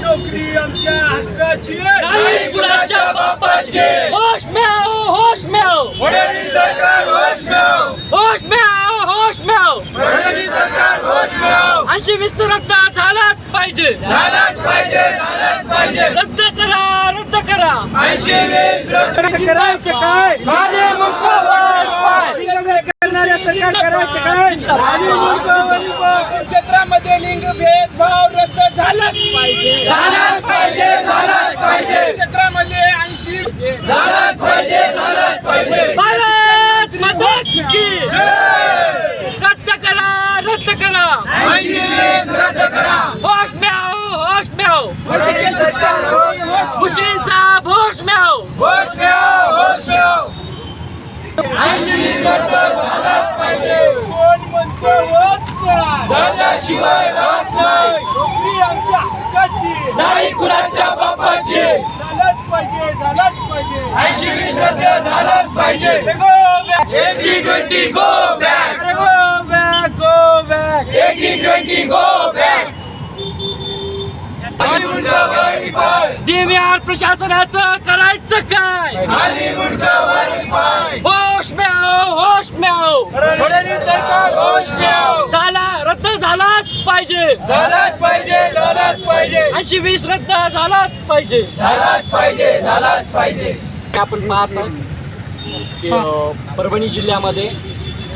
नोकरी आमच्या हक्काची नाही कुणाच्या बापाची होश में आओ होश में आओ फडणवीस सरकार होश में आओ. होश में आओ होश में आओ फडणवीस सरकार होश में आओ. ऐंशी वीस रद्द झालाच पाहिजे. झालाच पाहिजे झालाच पाहिजे. रद्द करा रद्द करा. ऐंशी वीस रद्द करायचं काय. करणाऱ्या सरकार करायचं काय क्षेत्रामध्ये लिंग भेदभाव रद्द झालाच पाहिजे झालाच पाहिजे झालाच पाहिजे क्षेत्रामध्ये ऐंशी झालाच पाहिजे झालाच पाहिजे भारत माता की! रद्द करा रद्द करा! रद्द करा. होश में आओ होश में आओ. मुश्रीफ साहब होश में आओ होश में आओ होश में. झाल्याशिवाय राहत नाही नोकरी आमच्या हक्काची नाही कुणाच्या बापाची झालाच पाहिजे झालाच पाहिजे ऐंशी वीस रद्द झालाच पाहिजे eighty twenty go back go back go back eighty twenty go back खाली मुंडका वरी प्रशासनाचं करायचं काय होश में आओ होश में आओ सरकार होश में आओ झाला रद्द झालाच पाहिजे झालाच पाहिजे झालाच पाहिजे ऐंशी वीस रद्द झालाच पाहिजे. झालाच पाहिजे झालाच पाहिजे. आपण पाहत आहोत परभणी जिल्ह्यामध्ये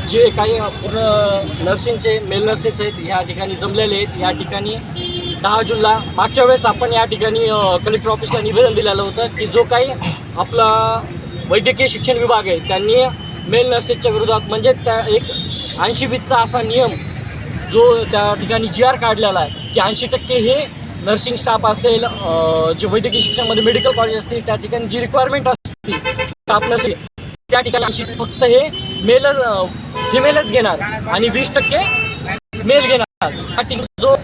जे काही पूर्ण नर्सिंगचे मेल नर्सेस आहेत या ठिकाणी जमलेले आहेत. या ठिकाणी दहा जूनला मागच्या वेळेस आपण या ठिकाणी कलेक्टर ऑफिसला निवेदन दिलेलं होतं की जो काही आपला वैद्यकीय शिक्षण विभाग आहे त्यांनी मेल नर्सेसच्या विरोधात म्हणजे त्या एक ऐंशी वीसचा असा नियम जो त्या ठिकाणी जी आर काढलेला आहे की ऐंशी टक्के हे नर्सिंग स्टाफ असेल जे वैद्यकीय शिक्षणामध्ये मेडिकल कॉलेज असतील त्या ठिकाणी जी रिक्वायरमेंट आपलं त्या ठिकाणी फक्त हे मेलच फिमेलच घेणार आणि वीस टक्के मेल घेणार. ठिकाणी जो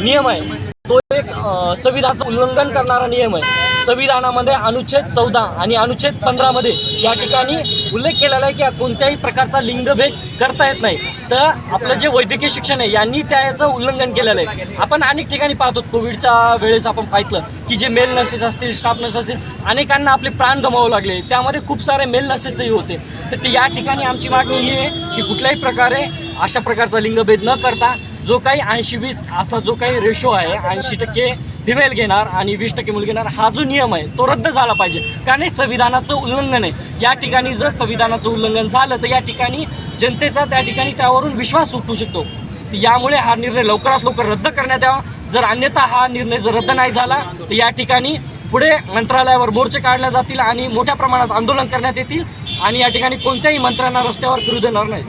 नियम आहे तो एक अ, संविधानाचं उल्लंघन करणारा नियम आहे. संविधानामध्ये अनुच्छेद चौदा आणि अनुच्छेद पंधरामध्ये या ठिकाणी उल्लेख केलेला आहे की कोणत्याही प्रकारचा लिंगभेद करता येत नाही. तर आपलं जे वैद्यकीय शिक्षण आहे यांनी त्याचं उल्लंघन केलेलं आहे. आपण अनेक ठिकाणी पाहतो कोविडच्या वेळेस आपण पाहिलं की जे मेल नर्सेस असतील स्टाफ नर्स असतील अनेकांना आपले प्राण गमावं लागले. त्यामध्ये खूप सारे मेल नर्सेसही होते. तर ते या ठिकाणी आमची मागणी ही आहे की कुठल्याही प्रकारे अशा प्रकारचा लिंगभेद न करता जो काही ऐंशी वीस असा जो काही रेशो आहे ऐंशी टक्के फिमेल घेणार आणि वीस टक्के मुलं घेणार हा जो नियम आहे तो रद्द झाला पाहिजे. कारण हे संविधानाचं उल्लंघन आहे. या ठिकाणी जर संविधानाचं उल्लंघन झालं तर या ठिकाणी जनतेचा त्या ठिकाणी त्यावरून विश्वास उठू शकतो. यामुळे हा निर्णय लवकरात लवकर रद्द करण्यात यावा. जर अन्यथा हा निर्णय जर रद्द नाही झाला तर या ठिकाणी पुढे मंत्रालयावर मोर्चे काढले जातील आणि मोठ्या प्रमाणात आंदोलन करण्यात येतील आणि या ठिकाणी कोणत्याही मंत्र्यांना रस्त्यावर फिरू देणार नाही.